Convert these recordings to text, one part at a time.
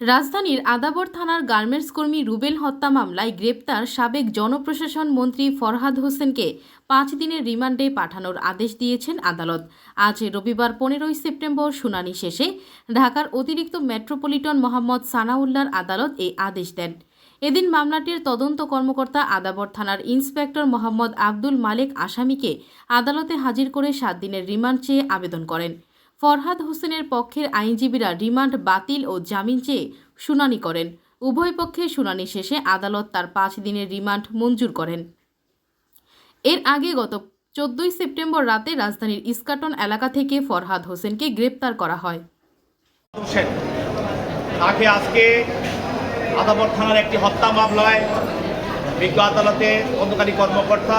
রাজধানীর আদাবর থানার গার্মেন্টস কর্মী রুবেল হত্যা মামলায় গ্রেপ্তার সাবেক জনপ্রশাসন মন্ত্রী ফরহাদ হোসেনকে পাঁচ দিনের রিমান্ডে পাঠানোর আদেশ দিয়েছেন আদালত। আজ রবিবার পনেরোই সেপ্টেম্বর শুনানি শেষে ঢাকার অতিরিক্ত মেট্রোপলিটন মোহাম্মদ সানাউল্লার আদালত এই আদেশ দেন। এদিন মামলাটির তদন্ত কর্মকর্তা আদাবর থানার ইন্সপেক্টর মোহাম্মদ আব্দুল মালেক আসামিকে আদালতে হাজির করে সাত দিনের রিমান্ড চেয়ে আবেদন করেন। ফরহাদ হোসেনের পক্ষের আইনজীবীরা রিমান্ড বাতিল ও জামিন চেয়ে শুনানি করেন। উভয় পক্ষে শুনানি শেষে আদালত তার পাঁচ দিনের রিমান্ড মঞ্জুর করেন। এর আগে গত চোদ্দই সেপ্টেম্বর রাতে রাজধানীর ইস্কাটন এলাকা থেকে ফরহাদ হোসেনকে গ্রেপ্তার করা হয়। তাকে আজকে আদাবর থানার একটি হত্যা মামলায় বিজ্ঞ আদালতে তদন্তকারী কর্মকর্তা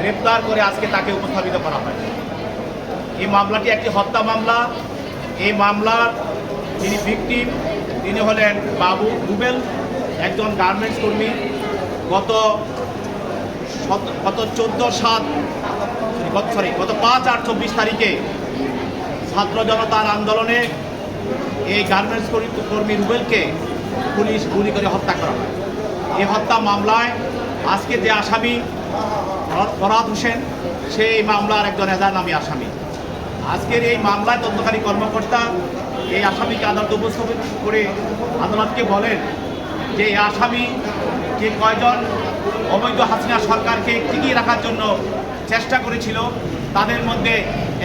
গ্রেপ্তার করে আজকে তাকে উপস্থাপিত করা হয়। এই মামলাটি একটি হত্যা মামলা। এই মামলার যিনি ভিকটিম তিনি হলেন বাবু রুবেল, একজন গার্মেন্টস কর্মী। গত গত চোদ্দ সাত, গত সরি গত পাঁচ আট চব্বিশ তারিখে ছাত্র জনতার আন্দোলনে এই গার্মেন্টস কর্মী- রুবেলকে পুলিশ গুলি করে হত্যা করা হয়। এই হত্যা মামলায় আজকে যে আসামি ফর- ফরহাদ হোসেন, সেই মামলার একজন এজার নামী আসামি। আজকের এই মামলায় তদন্তকারী কর্মকর্তা এই আসামিকে আদালত উপস্থাপন করে আদালতকে বলেন যে এই আসামি যে কয়জন অবৈধ হাসিনা সরকারকে টিকিয়ে রাখার জন্য চেষ্টা করেছিল, তাদের মধ্যে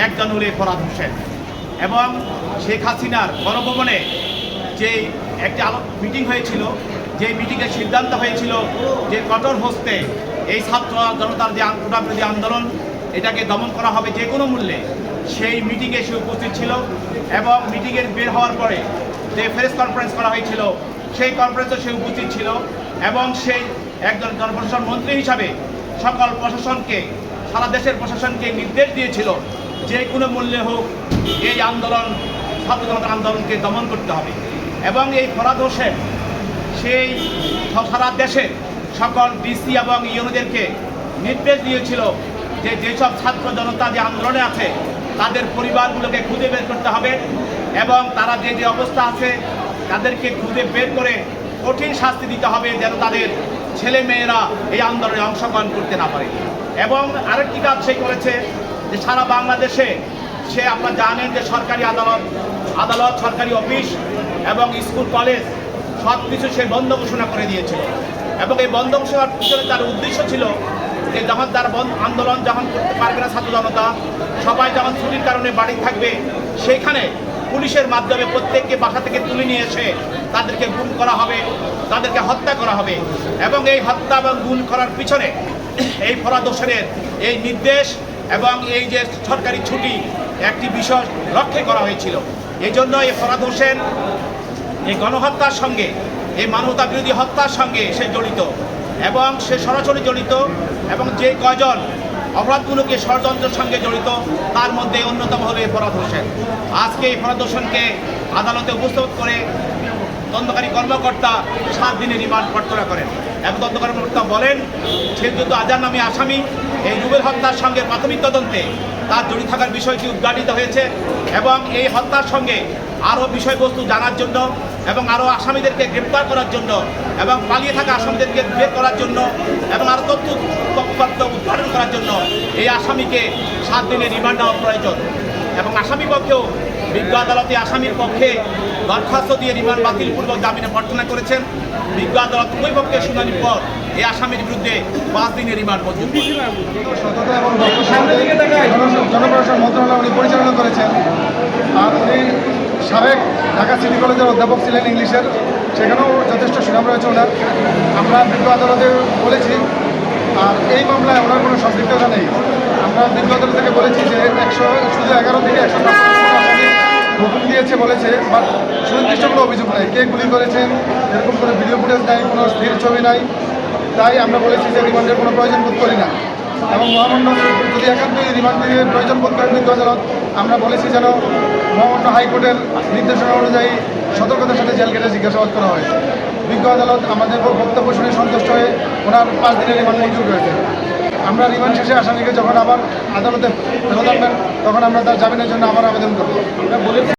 একজন হলে ফরাদ হোসেন এবং শেখ হাসিনার গণভবনে যে একটি আলো মিটিং হয়েছিল, যে মিটিংয়ে সিদ্ধান্ত হয়েছিল যে কঠোর হস্তে এই ছাত্র জনতার যে কোটাবিরোধী আন্দোলন, এটাকে দমন করা হবে যে কোনো মূল্যে সেই মিটিংয়ে সে উপস্থিত ছিল এবং মিটিংয়ের বের হওয়ার পরে যে প্রেস কনফারেন্স করা হয়েছিল, সেই কনফারেন্সে সে উপস্থিত ছিল এবং সেই একজন জনপ্রশাসন মন্ত্রী হিসাবে সকল প্রশাসনকে, সারা দেশের প্রশাসনকে নির্দেশ দিয়েছিল যে কোনো মূল্যে হোক এই আন্দোলন, ছাত্র জনতার আন্দোলনকে দমন করতে হবে। এবং এই ফরাদ হোসেন, সেই সারা দেশে সকল ডিসি এবং ইউনোদেরকে নির্দেশ দিয়েছিল যে যেসব ছাত্র জনতা যে আন্দোলনে আছে তাদের পরিবারগুলোকে খুঁজে বের করতে হবে এবং তারা যে যে অবস্থা আছে তাদেরকে খুঁজে বের করে কঠিন শাস্তি দিতে হবে যেন তাদের ছেলে মেয়েরা এই আন্দোলনে অংশগ্রহণ করতে না পারে। এবং আরেকটি কাজ সে করেছে যে সারা বাংলাদেশে সে আপনারা জানেন যে সরকারি আদালত আদালত, সরকারি অফিস এবং স্কুল, কলেজ সব কিছু সে বন্ধ ঘোষণা করে দিয়েছিল। এবং এই বন্ধ ঘোষণার পিছনে তার উদ্দেশ্য ছিল যে যখন তার বন্ধ আন্দোলন যখন করতে পারবে না ছাত্র জনতা, সবাই যখন ছুটির কারণে বাড়ি থাকবে, সেইখানে পুলিশের মাধ্যমে প্রত্যেককে বাসা থেকে তুলে নিয়ে এসে তাদেরকে গুম করা হবে, তাদেরকে হত্যা করা হবে এবং এই হত্যা এবং গুম করার পিছনে এই ফরাদ হোসেনের এই নির্দেশ এবং এই যে সরকারি ছুটি, একটি বিষয় লক্ষ্যে করা হয়েছিল। এই জন্য এই ফরাদ হোসেন এই গণহত্যার সঙ্গে, এই মানবতা বিরোধী হত্যার সঙ্গে সে জড়িত এবং সে সরাসরি জড়িত। এবং যে কয়জন অপরাধগুলোকে ষড়যন্ত্রের সঙ্গে জড়িত, তার মধ্যে অন্যতম হলো এই ফরাদ হোসেন। আজকে এই ফরাদ হোসেনকে আদালতে উপস্থাপন করে তদন্তকারী কর্মকর্তা সাত দিনের রিমান্ড প্রার্থনা করেন এবং তদন্তকারী কর্মকর্তা বলেন, সে আজার নামে আসামি, এই রুবেল হত্যার সঙ্গে প্রাথমিক তদন্তে তার জড়িত থাকার বিষয়টি উদ্ঘাটিত হয়েছে এবং এই হত্যার সঙ্গে আরও বিষয়বস্তু জানার জন্য এবং আরও আসামিদেরকে গ্রেপ্তার করার জন্য এবং পালিয়ে থাকা আসামিদেরকে বের করার জন্য এবং আরও তথ্য তথ্য উদ্ঘাটন করার জন্য এই আসামিকে সাত দিনের রিমান্ড নেওয়া প্রয়োজন। এবং আসামি পক্ষেও বিজ্ঞ আদালতে আসামির পক্ষে দরখাস্ত দিয়ে রিমান্ড বাতিলপূর্বক জামিনে প্রার্থনা করেছেন। বিজ্ঞ আদালত উভয় পক্ষের শুনানির পর এই আসামির বিরুদ্ধে পাঁচ দিনের রিমান্ড মঞ্জুর পরিচালনা করেছেন। ঢাকা সিটি কলেজের অধ্যাপক ছিলেন ইংলিশের, সেখানেও যথেষ্ট সুনাম রয়েছে ওনার। আমরা বিজ্ঞ আদালতে বলেছি, আর এই মামলায় ওনার কোনো সম্পৃক্ততা নেই। আমরা বিজ্ঞ আদালত থেকে বলেছি যে একশো, শুধু এগারো থেকে একশো হুকুম দিয়েছে বলেছে, বাট সুনির্দিষ্ট কোনো অভিযোগ নাই। কে গুলি করেছেন, এরকম কোনো ভিডিও ফুটেজ নাই, কোনো স্থির ছবি নাই। তাই আমরা বলেছি যে রিমান্ডের কোনো প্রয়োজন বোধ করি না। এবং মহামান্য যদি একান্তই রিমান্ডের প্রয়োজন বোধ করেন বিজ্ঞ আদালত, আমরা বলেছি যেন মহামান্য হাইকোর্টের নির্দেশনা অনুযায়ী সতর্কতার সাথে জেল কেটে জিজ্ঞাসাবাদ করা হয় বিজ্ঞ আদালত আমাদের বক্তব্য শুনে সন্তুষ্ট হয়ে ওনার পাঁচ দিনের রিমান্ড মঞ্জুর করেছে আমরা রিমান্ড শেষে আসামিকে যখন আবার আদালতে ফেরত আনবেন তখন আমরা তার জামিনের জন্য আবার আবেদন করব।